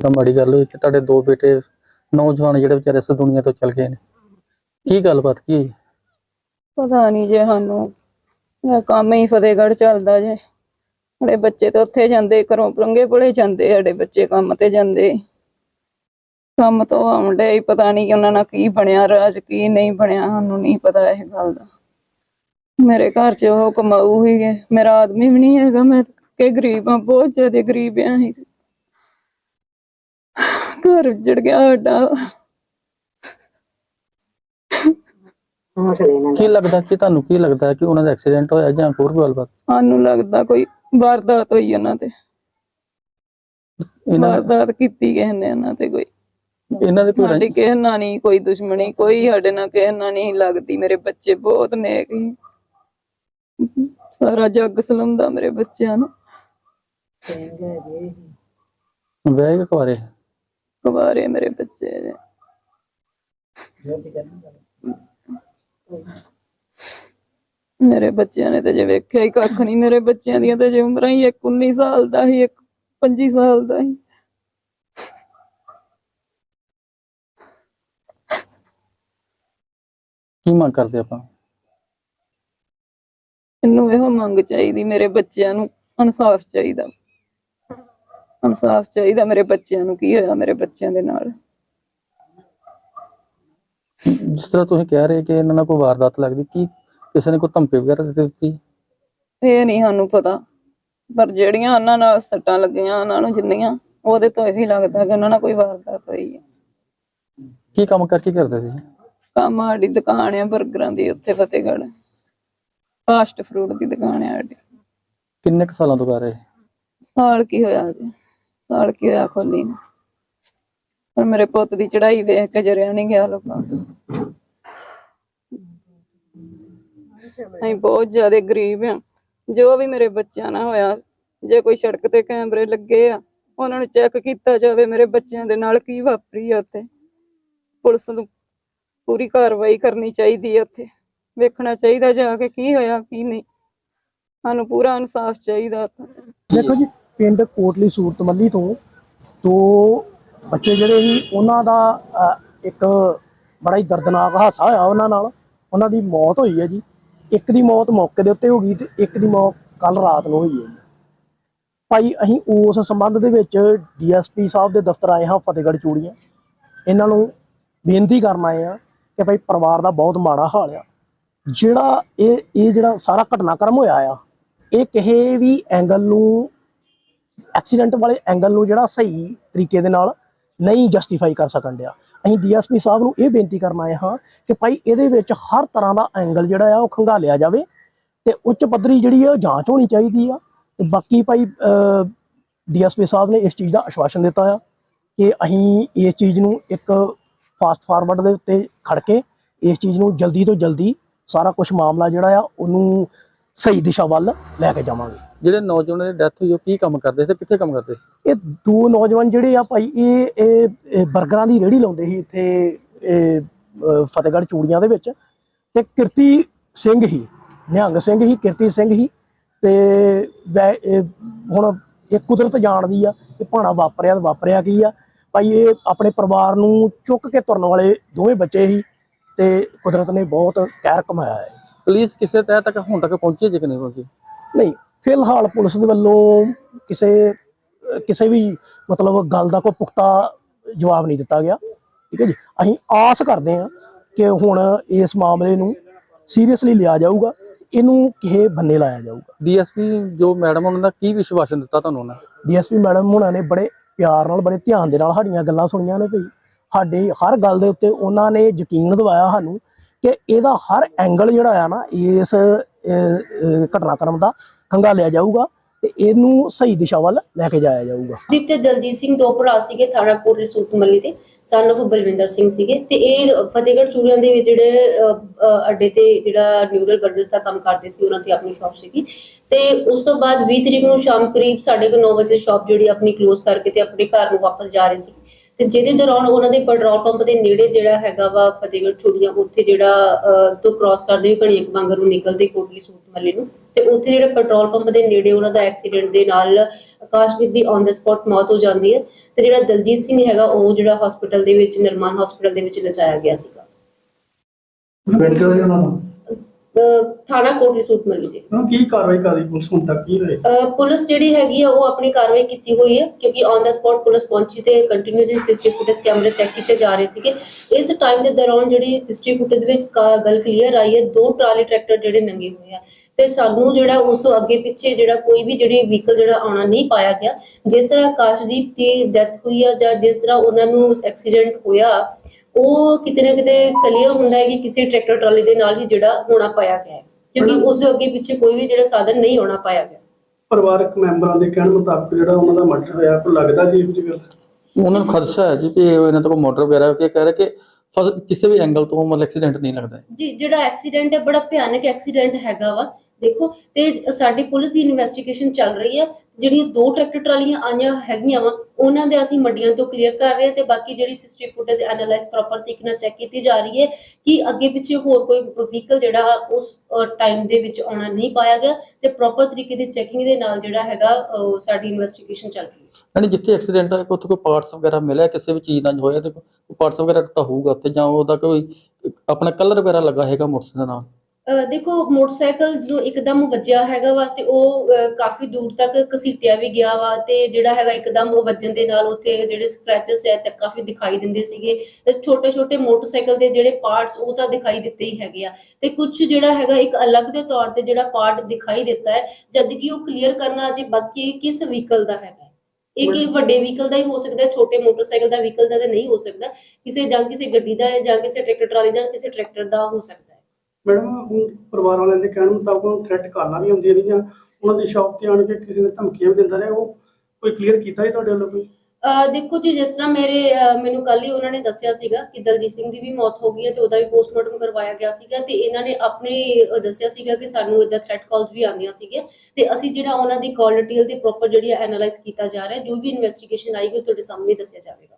ਤਾਂ ਮਾੜੀ ਗੱਲ ਹੋਈ ਕਿ ਤੁਹਾਡੇ ਦੋ ਬੇਟੇ ਨੌਜਵਾਨ ਜਿਹੜੇ ਵਿਚਾਰੇ ਇਸ ਦੁਨੀਆ ਤੋਂ ਚਲ ਗਏ ਨੇ। ਕੀ ਗੱਲਬਾਤ ਕੀ ਹੋਈ? ਪਤਾ ਨਹੀਂ ਜੇ ਸਾਨੂੰ, ਇਹ ਕੰਮ ਹੀ ਫਤਿਹਗੜ੍ਹ ਚੱਲਦਾ ਜੇ। ਸਾਡੇ ਬੱਚੇ ਤਾਂ ਉੱਥੇ ਜਾਂਦੇ, ਘਰੋਂ ਪਰੰਗੇ ਪੜੇ ਜਾਂਦੇ, ਸਾਡੇ ਬੱਚੇ ਕੰਮ ਤੇ ਜਾਂਦੇ। ਕੰਮ ਤੋਂ ਆਉਂਦੇ ਹੀ ਪਤਾ ਨਹੀਂ ਕਿ ਉਹਨਾਂ ਨਾਲ ਕੀ ਬਣਿਆ, ਰਾਜ ਕੀ ਨਹੀਂ ਬਣਿਆ, ਸਾਨੂੰ ਨਹੀਂ ਪਤਾ ਇਹ ਗੱਲ ਦਾ। ਮੇਰੇ ਘਰ 'ਚ ਉਹ ਕਮਾਊ ਹੀ ਹੈ। ਮੇਰਾ ਆਦਮੀ ਵੀ ਨਹੀਂ ਹੈਗਾ, ਮੈਂ ਕਿ ਗਰੀਬ ਹਾਂ, ਬਹੁਤ ਜ਼ਿਆਦਾ ਗਰੀਬ ਆ ਅਸੀਂ। ਘਰ ਉੱਜੜ ਗਿਆ ਸਾਡਾ। ਕੀ ਲੱਗਦਾ ਕਿ ਤੁਹਾਨੂੰ ਕੀ ਲੱਗਦਾ ਕਿ ਉਹਨਾਂ ਦਾ ਐਕਸੀਡੈਂਟ ਹੋਇਆ ਜਾਂ ਹੋਰ ਕੋਈ ਗੱਲਬਾਤ? ਸਾਨੂੰ ਲੱਗਦਾ ਕੋਈ ਵਾਰਦਾਤ ਹੋਈ ਉਹਨਾਂ ਤੇ। ਇਹਨਾਂ ਵਾਰਦਾਤ ਕੀਤੀ ਕਿਸੇ ਨੇ ਉਹਨਾਂ ਤੇ ਕੋਈ। ਇਹਨਾਂ ਦੇ ਕੋਈ ਸਾਡੀ ਕਿਸੇ ਨਾਲ ਨਹੀਂ ਕੋਈ ਦੁਸ਼ਮਣੀ ਕੋਈ ਸਾਡੇ ਨਾਲ ਕਿਸੇ ਨਾਲ ਨਹੀਂ ਲੱਗਦੀ। ਮੇਰੇ ਬੱਚੇ ਬਹੁਤ ਨੇਕ ਸੀ ਸਾਰਾ ਜੱਗ ਸਲਮਦਾ ਮੇਰੇ ਬੱਚਿਆਂ ਨੂੰ। ਵਿਆਹ ਕੇ ਕੁਆਰੇ ਕੁਵਾਰੇ ਮੇਰੇ ਬੱਚੇ ਨੇ ਮੇਰੇ ਬੱਚਿਆਂ ਨੇ ਤੇ ਜੇ ਵੇਖਿਆ ਹੀ ਕੱਖ ਨਹੀਂ ਮੇਰੇ ਬੱਚਿਆਂ ਦੀਆਂ ਤੇ ਜੇ ਉਮਰਾਂ ਹੀ ਇੱਕ 19 ਸਾਲ ਦਾ ਸੀ ਇੱਕ 25 ਸਾਲ ਦਾ ਸੀ ਕੀ ਮੰਗ ਕਰਦੇ ਆਪਾਂ? ਮੈਨੂੰ ਇਹੋ ਮੰਗ ਚਾਹੀਦੀ ਮੇਰੇ ਬੱਚਿਆਂ ਨੂੰ ਇਨਸਾਫ ਚਾਹੀਦਾ। ਇਨਸਾਫ ਚਾਹੀਦਾ ਮੇਰੇ ਬੱਚਿਆਂ ਨੂੰ ਕੀ ਹੋਇਆ ਮੇਰੇ ਬੱਚਿਆਂ ਦੇ ਨਾਲ? ਜਿਸ ਤਰ੍ਹਾਂ ਤੁਸੀਂ ਕਹਿ ਰਹੇ ਕਿ ਇਹਨਾਂ ਨਾਲ ਕੋਈ ਵਾਰਦਾਤ ਲੱਗਦੀ ਕੀ ਕਿਸੇ ਨੇ ਕੋਈ ਧਮਕੀ ਵਗੈਰਾ ਦਿੱਤੀ ਦਿੱਤੀ? ਇਹ ਨਹੀਂ ਸਾਨੂੰ ਪਤਾ ਪਰ ਜਿਹੜੀਆਂ ਉਹਨਾਂ ਨਾਲ ਸੱਟਾਂ ਲੱਗੀਆਂ ਉਹਨਾਂ ਨੂੰ ਜਿੰਨੀਆਂ ਉਹਦੇ ਤੋਂ ਇਹੀ ਲੱਗਦਾ ਕਿ ਉਹਨਾਂ ਨਾਲ ਕੋਈ ਵਾਰਦਾਤ ਹੋਈ ਹੈ। ਕੀ ਕੰਮ ਕਰਕੇ ਕਰਦੇ ਸੀ? ਕੰਮ ਸਾਡੀ ਦੁਕਾਨ ਆ 버ਗਰਾਂ ਦੀ ਉੱਥੇ ਫਤਿਹਗੜ੍ਹ। ਫਾਸਟ ਫੂਡ ਦੀ ਦੁਕਾਨ ਆ ਸਾਡੀ। ਕਿੰਨੇ ਕੁ ਸਾਲਾਂ ਤੋਂ ਕਰ ਰਹੇ? ਸਾਲ ਕੀ ਹੋਇਆ ਜੀ ਸਾਲ ਕੀ ਹੋਇਆ ਖੋਲੀ ਨੂੰ। ਪਰ ਮੇਰੇ ਪੁੱਤ ਦੀ ਚੜਾਈ ਵੇਖ ਕੇ ਜਰਿਆ ਨਹੀਂ ਗਿਆ ਲੋਕਾਂ ਤੋਂ। ਅਸੀਂ ਬਹੁਤ ਜ਼ਿਆਦਾ ਗਰੀਬ ਆ ਜੋ ਵੀ ਮੇਰੇ ਬੱਚਿਆਂ ਨਾਲ ਹੋਇਆ, ਜੇ ਕੋਈ ਸੜਕ ਤੇ ਕੈਮਰੇ ਲੱਗੇ ਆ, ਉਹਨਾਂ ਨੂੰ ਚੈੱਕ ਕੀਤਾ ਜਾਵੇ ਮੇਰੇ ਬੱਚਿਆਂ ਦੇ ਨਾਲ ਕੀ ਵਾਪਰੀ ਆ ਉੱਥੇ। ਪੁਲਿਸ ਨੂੰ ਪੂਰੀ ਕਾਰਵਾਈ ਕਰਨੀ ਚਾਹੀਦੀ ਆ ਉੱਥੇ। ਵੇਖਣਾ ਚਾਹੀਦਾ ਜਾ ਕੇ ਕੀ ਹੋਇਆ, ਕੀ ਨਹੀਂ। ਸਾਨੂੰ ਪੂਰਾ ਇਨਸਾਫ ਚਾਹੀਦਾ ਉੱਥੇ। ਦੇਖੋ ਜੀ ਪਿੰਡ ਕੋਟਲੀ ਸੂਰਤ ਮੱਲੀ ਤੋਂ ਦੋ ਬੱਚੇ ਜਿਹੜੇ ਸੀ ਉਹਨਾਂ ਦਾ ਅ, ਇੱਕ ਬੜਾ ਹੀ ਦਰਦਨਾਕ ਹਾਦਸਾ ਹੋਇਆ ਉਹਨਾਂ ਨਾਲ। ਉਹਨਾਂ ਦੀ ਮੌਤ ਹੋਈ ਹੈ ਜੀ। ਇੱਕ ਦੀ ਮੌਤ ਮੌਕੇ ਦੇ ਉੱਤੇ ਹੋ ਗਈ ਤੇ ਇੱਕ ਦੀ ਮੌਤ ਕੱਲ ਰਾਤ ਨੂੰ ਹੋਈ ਹੈ ਜੀ। ਭਾਈ ਅਸੀਂ ਉਸ ਸੰਬੰਧ ਦੇ ਵਿੱਚ ਡੀਐਸਪੀ ਸਾਹਿਬ ਦੇ ਦਫ਼ਤਰ ਆਏ ਹਾਂ ਫਤਿਹਗੜ੍ਹ ਚੂੜੀਆਂ। ਇਹਨਾਂ ਨੂੰ ਬੇਨਤੀ ਕਰਨ ਆਏ ਆ ਕਿ ਭਾਈ ਪਰਿਵਾਰ ਦਾ ਬਹੁਤ ਮਾੜਾ ਹਾਲ ਆ। ਜਿਹੜਾ ਇਹ ਇਹ ਜਿਹੜਾ ਸਾਰਾ ਘਟਨਾਕ੍ਰਮ ਹੋਇਆ ਆ ਇਹ ਕਿਸੇ ਵੀ ਐਂਗਲ ਨੂੰ ਐਕਸੀਡੈਂਟ ਵਾਲੇ ਐਂਗਲ ਨੂੰ ਜਿਹੜਾ ਸਹੀ ਤਰੀਕੇ ਦੇ ਨਾਲ ਨਹੀਂ ਜਸਟੀਫਾਈ ਕਰ ਸਕਣ ਡਿਆ। ਅਸੀਂ ਡੀਐਸਪੀ ਸਾਹਿਬ ਨੂੰ ਇਹ ਬੇਨਤੀ ਕਰਨ ਆਏ ਹਾਂ ਕਿ ਭਾਈ ਇਹਦੇ ਵਿੱਚ ਹਰ ਤਰ੍ਹਾਂ ਦਾ ਐਂਗਲ ਜਿਹੜਾ ਆ ਉਹ ਖੰਗਾਲਿਆ ਜਾਵੇ ਤੇ ਉੱਚ ਪੱਧਰੀ ਜਿਹੜੀ ਆ ਉਹ ਜਾਂਚ ਹੋਣੀ ਚਾਹੀਦੀ ਆ। ਤੇ ਬਾਕੀ ਭਾਈ ਡੀਐਸਪੀ ਸਾਹਿਬ ਨੇ ਇਸ ਚੀਜ਼ ਦਾ ਆਸ਼ਵਾਸਨ ਦਿੱਤਾ ਆ ਕਿ ਅਸੀਂ ਇਸ ਚੀਜ਼ ਨੂੰ ਇੱਕ ਫਾਸਟ ਫਾਰਵਰਡ ਦੇ ਉੱਤੇ ਖੜ ਕੇ ਇਸ ਚੀਜ਼ ਨੂੰ ਜਲਦੀ ਤੋਂ ਜਲਦੀ ਸਾਰਾ ਕੁਝ ਮਾਮਲਾ ਜਿਹੜਾ ਆ ਉਹਨੂੰ ਸਹੀ ਦਿਸ਼ਾ ਵੱਲ ਲੈ ਕੇ ਜਾਵਾਂਗੇ। ਜਿਹੜੇ ਨੌਜਵਾਨਾਂ ਦੀ ਡੈਥ ਹੋਈ ਉਹ ਕੀ ਕੰਮ ਕਰਦੇ ਸੀ ਕਿੱਥੇ ਕੰਮ ਕਰਦੇ ਸੀ? ਇਹ ਦੋ ਨੌਜਵਾਨ ਜਿਹੜੇ ਆ ਭਾਈ ਇਹ ਇਹ ਇਹ 버ਗਰਾਂ ਦੀ ਰੇਹੜੀ ਲਾਉਂਦੇ ਸੀ ਇੱਥੇ ਇਹ, ਫਤਿਹਗੜ੍ਹ ਚੂੜੀਆਂ ਦੇ ਵਿੱਚ ਤੇ ਕਿਰਤੀ ਸਿੰਘ ਹੀ ਨਿਹੰਗ ਸਿੰਘ ਹੀ ਕਿਰਤੀ ਸਿੰਘ ਹੀ ਤੇ ਹੁਣ ਇਹ ਕੁਦਰਤ ਜਾਣਦੀ ਆ ਕਿ ਭਾਣਾ ਵਾਪਰਿਆ ਤਾਂ ਵਾਪਰਿਆ ਕੀ ਆ। ਭਾਈ ਇਹ ਆਪਣੇ ਪਰਿਵਾਰ ਨੂੰ ਚੁੱਕ ਕੇ ਤੁਰਨ ਵਾਲੇ ਦੋਵੇਂ ਬੱਚੇ ਸੀ ਤੇ ਕੁਦਰਤ ਨੇ ਬਹੁਤ ਕਹਿਰ ਕਮਾਇਆ ਹੈ। ਪੁਲਿਸ ਕਿਸੇ ਤਹਿ ਤੱਕ ਹੁਣ ਤੱਕ ਪਹੁੰਚੀ ਹੈ ਕਿ ਨਹੀਂ ਪਹੁੰਚੀ? ਨਹੀਂ ਫਿਲਹਾਲ ਪੁਲਿਸ ਦੇ ਵੱਲੋਂ ਕਿਸੇ ਕਿਸੇ ਵੀ ਮਤਲਬ ਗੱਲ ਦਾ ਕੋਈ ਪੁਖਤਾ ਜਵਾਬ ਨਹੀਂ ਦਿੱਤਾ ਗਿਆ। ਠੀਕ ਹੈ ਜੀ? ਅਸੀਂ ਆਸ ਕਰਦੇ ਹਾਂ ਕਿ ਹੁਣ ਇਸ ਮਾਮਲੇ ਨੂੰ ਸੀਰੀਅਸਲੀ ਲਿਆ ਜਾਊਗਾ ਇਹਨੂੰ ਕਿਸੇ ਬੰਨੇ ਲਾਇਆ ਜਾਊਗਾ। ਡੀਐਸਪੀ ਜੋ ਮੈਡਮ ਉਹਨਾਂ ਦਾ ਕੀ ਵਿਸ਼ਵਾਸਨ ਦਿੱਤਾ ਤੁਹਾਨੂੰ ਉਹਨਾਂ? ਨੇ? ਡੀਐਸਪੀ ਮੈਡਮ ਹੁਣਾਂ ਨੇ ਬੜੇ ਪਿਆਰ ਨਾਲ ਬੜੇ ਧਿਆਨ ਦੇ ਨਾਲ ਸਾਡੀਆਂ ਗੱਲਾਂ ਸੁਣੀਆਂ ਨੇ ਭਈ। ਸਾਡੇ ਹਰ ਗੱਲ ਦੇ ਉੱਤੇ ਉਹਨਾਂ ਨੇ ਯਕੀਨ ਦਿਵਾਇਆ ਸਾਨੂੰ ਕਿ ਇਹਦਾ ਹਰ ਐਂਗਲ ਜਿਹੜਾ ਆ ਨਾ, ਇਸ ਘਟਨਾਕ੍ਰਮ ਦਾ ਖੰਗਾਲਿਆ ਜਾਊਗਾ ਤੇ ਇਹਨੂੰ ਸਹੀ ਦਿਸ਼ਾ ਵੱਲ ਲੈ ਕੇ ਜਾਇਆ ਜਾਊਗਾ। ਦੀਪ ਦਲਜੀਤ ਸਿੰਘ ਦੋ ਸੀਗੇ ਥਾਣਾ ਕੋਟਲੀ ਸੂਰਤ ਤੇ ਸਨ of ਬਲਵਿੰਦਰ ਸਿੰਘ ਸੀਗੇ ਤੇ ਇਹ ਫਤਿਹਗੜ੍ਹ ਚੂੜੀਆਂ ਦੇ ਵਿੱਚ ਜਿਹੜੇ ਅੱਡੇ ਤੇ ਜਿਹੜਾ ਨਿਊਰਲ ਬਰਗਰਸ ਦਾ ਕੰਮ ਕਰਦੇ ਸੀ, ਉਹਨਾਂ ਦੀ ਆਪਣੀ ਸ਼ਾਪ ਸੀਗੀ ਤੇ ਉਸ ਤੋਂ ਬਾਅਦ 20 ਤਰੀਕ ਨੂੰ ਸ਼ਾਮ ਕਰੀਬ 9:30 ਵਜੇ ਸ਼ਾਪ ਜਿਹੜੀ ਆਪਣੀ ਕਲੋਜ਼ ਕਰਕੇ ਤੇ ਆਪਣੇ ਘਰ ਨੂੰ ਵਾਪਸ ਜਾ ਰਹੇ ਸੀ। ਤੇ ਜਿਹਦੇ ਦੌਰਾਨ ਉਹਨਾਂ ਦੇ ਪੈਟਰੋਲ ਪੰਪ ਦੇ ਨੇੜੇ ਜਿਹੜਾ ਹੈਗਾ ਵਾ ਫਤਿਹਗੜ੍ਹ ਚੂੜੀਆਂ, ਉੱਥੇ ਜਿਹੜਾ ਤੋਂ ਕ੍ਰਾਸ ਕਰਦੇ ਹੋਏ ਕਣੀਕ ਬਾਂਗਰ ਨੂੰ ਨਿਕਲਦੇ ਕੋਟਲੀ ਸੂਤ ਮੱਲੇ ਨੂੰ ਤੇ ਉੱਥੇ ਜਿਹੜੇ ਪੈਟਰੋਲ ਪੰਪ ਦੇ ਨੇੜੇ ਉਹਨਾਂ ਦਾ ਐਕਸੀਡੈਂਟ ਦੇ ਨਾਲ ਆਕਾਸ਼ਦੀਪ ਦੀ ਔਨ ਦ ਸਪੌਟ ਮੌਤ ਹੋ ਜਾਂਦੀ ਹੈ ਤੇ ਜਿਹੜਾ ਦਲਜੀਤ ਸਿੰਘ ਹੈਗਾ ਉਹ ਜਿਹੜਾ ਹਸਪੀਟਲ ਦੇ ਵਿੱਚ ਨਿਰਮਾਨ ਹਸਪੀਟਲ ਦੇ ਵਿੱਚ ਲਿਜਾਇਆ ਗਿਆ ਸੀਗਾ। ਪਿੰਡ ਉਹਨਾਂ ਦਾ? ਥਾਣਾ ਕੋਟਲੀ ਸੂਤ ਮੱਲੇ ਜੀ। ਉਹਨਾਂ ਕੀ ਕਾਰਵਾਈ ਕਰ ਪੁਲਿਸ ਹੁਣ ਤੱਕ ਕੀ ਹੋਏ ਪੁਲਿਸ ਜਿਹੜੀ ਹੈਗੀ ਆ ਉਹ ਆਪਣੀ ਕਾਰਵਾਈ ਕੀਤੀ ਹੋਈ ਹੈ ਕਿਉਂਕਿ ਔਨ ਦਾ ਸਪੌਟ ਪੁਲਿਸ ਪਹੁੰਚੀ ਤੇ ਕੰਟੀਨਿਊਸਲੀ ਸਿਸਟਮ ਫੁਟੇਜ ਕੈਮਰੇ ਚੈੱਕ ਕੀਤੇ ਜਾ ਰਹੇ ਸੀਗੇ। ਇਸ ਟਾਈਮ ਦੇ ਦੌਰਾਨ ਜਿਹੜੀ ਸਿਸਟਮ ਫੁਟੇਜ ਵਿੱਚ ਕਾ- ਗੱਲ ਕਲੀਅਰ ਆਈ ਹੈ ਦੋ ਟਰਾਲੀ ਟਰੈਕਟਰ ਜਿਹੜੇ ਨੰਗੇ ਹੋਏ ਆ। ਤੇ ਸਾਨੂੰ ਜਿਹੜਾ ਉਸ ਤੋਂ ਅੱਗੇ ਪਿੱਛੇ ਜਿਹੜਾ ਕੋਈ ਵੀ ਜਿਹੜੀ ਵਹੀਕਲ ਜਿਹੜਾ ਆਉਣਾ ਨਹੀਂ ਪਾਇਆ ਗਿਆ ਜਿਸ ਤਰ੍ਹਾਂ ਆਕਾਸ਼ਦੀਪ ਦੀ ਡੈਥ ਹੋਈ ਆ ਜਾਂ ਜਿਸ ਤਰ੍ਹਾਂ ਉਹਨਾਂ ਨੂੰ ਐਕਸੀਡੈਂਟ ਹੋਇਆ ਉਹ ਕਿਤੇ ਨਾ ਕਿਤੇ ਕਲੀਅਰ ਹੁੰਦਾ ਹੈ ਕਿ ਕਿਸੇ ਟਰੈਕਟਰ ਟਰਾਲੀ ਦੇ ਨਾਲ ਹੀ ਜਿਹੜਾ ਹੋਣਾ ਪਾਇਆ ਗਿਆ ਹੈ ਕਿਉਂਕਿ ਉਸ ਦੇ ਅੱਗੇ ਪਿੱਛੇ ਕੋਈ ਵੀ ਜਿਹੜਾ ਸਾਧਨ ਨਹੀਂ ਆਉਣਾ ਪਾਇਆ ਗਿਆ। ਪਰਿਵਾਰਕ ਮੈਂਬਰਾਂ ਦੇ ਕਹਿਣ ਮੁਤਾਬਕ ਜਿਹੜਾ ਉਹਨਾਂ ਦਾ ਮਰਡਰ ਹੋਇਆ ਕੋਈ ਲੱਗਦਾ ਜੀ ਇਹੋ ਜਿਹੀ ਗੱਲ? ਉਹਨਾਂ ਨੂੰ ਖਦਸ਼ਾ ਹੈ ਜੀ ਕਿ ਇਹ ਇਹਨਾਂ ਤੋਂ ਮੋਟਰ ਵਗੈਰਾ ਕਿ ਕਹਿ ਰਹੇ ਕਿ ਫਸ- ਕਿਸੇ ਵੀ ਐਂਗਲ ਤੋਂ ਮਤਲਬ ਐਕਸੀਡੈਂਟ ਨਹੀਂ ਲੱਗਦਾ। ਜੀ ਜਿਹੜਾ ਐਕਸੀਡੈਂਟ ਹੈ ਬੜਾ ਭਿਆਨਕ ਐਕਸੀਡੈਂਟ ਹੈਗਾ ਵਾ। ਦੇਖੋ ਤੇ ਸਾਡੀ ਪੁਲਿਸ ਦੀ ਇਨਵੈਸਟੀਗੇਸ਼ਨ ਚੱਲ ਰਹੀ ਹੈ। ਜਿਹੜੀਆਂ ਦੋ ਟਰੈਕਟਰ ਟਰਾਲੀਆਂ ਆਈਆਂ ਹੈਗੀਆਂ ਵਾ, ਉਹਨਾਂ ਦੇ ਅਸੀਂ ਮੱਡੀਆਂ ਤੋਂ ਕਲੀਅਰ ਕਰ ਰਹੇ ਹਾਂ ਤੇ ਬਾਕੀ ਜਿਹੜੀ ਸਿਸਟਮ ਫੁਟੇਜ ਐਨਾਲਾਈਜ਼ ਪ੍ਰੋਪਰ ਤਰੀਕੇ ਨਾਲ ਚੈੱਕ ਕੀਤੀ ਜਾ ਰਹੀ ਹੈ ਕਿ ਅੱਗੇ ਪਿੱਛੇ ਹੋਰ ਕੋਈ ਵਹੀਕਲ ਜਿਹੜਾ ਉਸ ਟਾਈਮ ਦੇ ਵਿੱਚ ਆਉਣਾ ਨਹੀਂ ਪਾਇਆ ਗਿਆ ਤੇ ਪ੍ਰੋਪਰ ਤਰੀਕੇ ਦੀ ਚੈਕਿੰਗ ਦੇ ਨਾਲ ਜਿਹੜਾ ਹੈਗਾ ਸਾਡੀ ਇਨਵੈਸਟੀਗੇਸ਼ਨ ਚੱਲ ਰਹੀ ਹੈ। ਯਾਨੀ ਜਿੱਥੇ ਐਕਸੀਡੈਂਟ ਹੈ ਉੱਥੇ ਕੋਈ ਪਾਰਟਸ ਵਗੈਰਾ ਮਿਲਿਆ, ਕਿਸੇ ਵੀ ਚੀਜ਼ ਦਾ ਹੋਇਆ ਤੇ ਪਾਰਟਸ ਵਗੈਰਾ ਟੁੱਟਾ ਹੋਊਗਾ ਉੱਥੇ ਜਾਂ ਉਹਦਾ ਕੋਈ ਆਪਣਾ ਕਲਰ ਵਗੈਰਾ ਲੱਗਾ ਹੈਗਾ ਮੋਟਰਸਾਈਕਲ ਨਾਲ? ਦੇਖੋ ਮੋਟਰਸਾਈਕਲ ਜੋ ਇੱਕਦਮ ਵੱਜਿਆ ਹੈਗਾ ਵਾ ਤੇ ਉਹ ਕਾਫੀ ਦੂਰ ਤੱਕ ਘਸੀਟਿਆ ਵੀ ਗਿਆ ਵਾ ਤੇ ਜਿਹੜਾ ਹੈਗਾ ਇੱਕਦਮ ਉਹ ਵੱਜਣ ਦੇ ਨਾਲ ਉੱਥੇ ਜਿਹੜੇ ਸਕ੍ਰੈਚਸ ਹੈ ਤੇ ਕਾਫੀ ਦਿਖਾਈ ਦਿੰਦੇ ਸੀਗੇ ਤੇ ਛੋਟੇ ਛੋਟੇ ਮੋਟਰਸਾਈਕਲ ਦੇ ਜਿਹੜੇ ਪਾਰਟਸ ਉਹ ਤਾਂ ਦਿਖਾਈ ਦਿੱਤੇ ਹੀ ਹੈਗੇ ਆ। ਤੇ ਕੁਝ ਜਿਹੜਾ ਹੈਗਾ ਇੱਕ ਅਲੱਗ ਦੇ ਤੌਰ ਤੇ ਜਿਹੜਾ ਪਾਰਟ ਦਿਖਾਈ ਦਿੱਤਾ ਹੈ ਜਦ ਕਿ ਉਹ ਕਲੀਅਰ ਕਰਨਾ ਅਜੇ ਬਾਕੀ ਕਿਸ ਵਹੀਕਲ ਦਾ ਹੈਗਾ। ਇਹ ਕਿ ਵੱਡੇ ਵਹੀਕਲ ਦਾ ਹੀ ਹੋ ਸਕਦਾ ਹੈ ਛੋਟੇ ਮੋਟਰਸਾਈਕਲ ਦਾ ਵਹੀਕਲ ਦਾ ਤਾਂ ਨਹੀਂ ਹੋ ਸਕਦਾ। ਕਿਸੇ ਜਾਂ ਕਿਸੇ ਗੱਡੀ ਦਾ ਜਾਂ ਕਿਸੇ ਟਰੈਕਟਰ ਟਰਾਲੀ ਦਾ ਕਿਸੇ ਟਰੈਕਟਰ ਦਾ ਹੋ ਸਕਦਾ ਮੈਡਮ, ਹੁਣ ਪਰਿਵਾਰ ਵਾਲਿਆਂ ਦੇ ਕਹਿਣ ਮੁਤਾਬਕ ਉਹਨੂੰ ਥ੍ਰੈਟ ਕਾਲਾਂ ਵੀ ਹੁੰਦੀਆਂ ਰਹੀਆਂ। ਉਹਨਾਂ ਦੀ ਸ਼ਾਪ ਤੇ ਆਣ ਕੇ ਕਿਸੇ ਨੇ ਧਮਕੀਆਂ ਵੀ ਦਿੰਦਾ ਰਿਹਾ। ਉਹ ਕੋਈ ਕਲੀਅਰ ਕੀਤਾ ਜੀ ਤੁਹਾਡੇ ਵੱਲੋਂ ਕੋਈ? ਅਹ ਦੇਖੋ ਜੀ, ਜਿਸ ਤਰ੍ਹਾਂ ਮੇਰੇ, ਅਹ ਮੈਨੂੰ ਕੱਲ ਹੀ ਉਹਨਾਂ ਨੇ ਦੱਸਿਆ ਸੀਗਾ ਕਿ ਦਲਜੀਤ ਸਿੰਘ ਦੀ ਵੀ ਮੌਤ ਹੋ ਗਈ ਹੈ ਤੇ ਉਹਦਾ ਵੀ ਪੋਸਟਮਾਰਟਮ ਕਰਵਾਇਆ ਗਿਆ ਸੀਗਾ ਤੇ ਇਹਨਾਂ ਨੇ ਆਪਣੇ, ਅਹ ਦੱਸਿਆ ਸੀਗਾ ਕਿ ਸਾਨੂੰ ਇਦਾਂ ਥ੍ਰੈਟ ਕਾਲਸ ਵੀ ਆਉਂਦੀਆਂ ਸੀਗੀਆਂ ਤੇ ਅਸੀਂ ਜਿਹੜਾ ਉਹਨਾਂ ਦੀ ਕਾਲ ਡਿਟੇਲ ਤੇ ਪ੍ਰੋਪਰ ਜਿਹੜੀ ਐਨਾਲਾਈਜ਼ ਕੀਤਾ ਜਾ ਰਿਹਾ ਹੈ ਜੋ ਵੀ ਇਨਵੈਸਟੀਗੇਸ਼ਨ ਆਏਗੀ ਉਹ ਤੁਹਾਡੇ ਸਾਹਮਣੇ ਦੱਸਿਆ ਜਾਵੇਗਾ।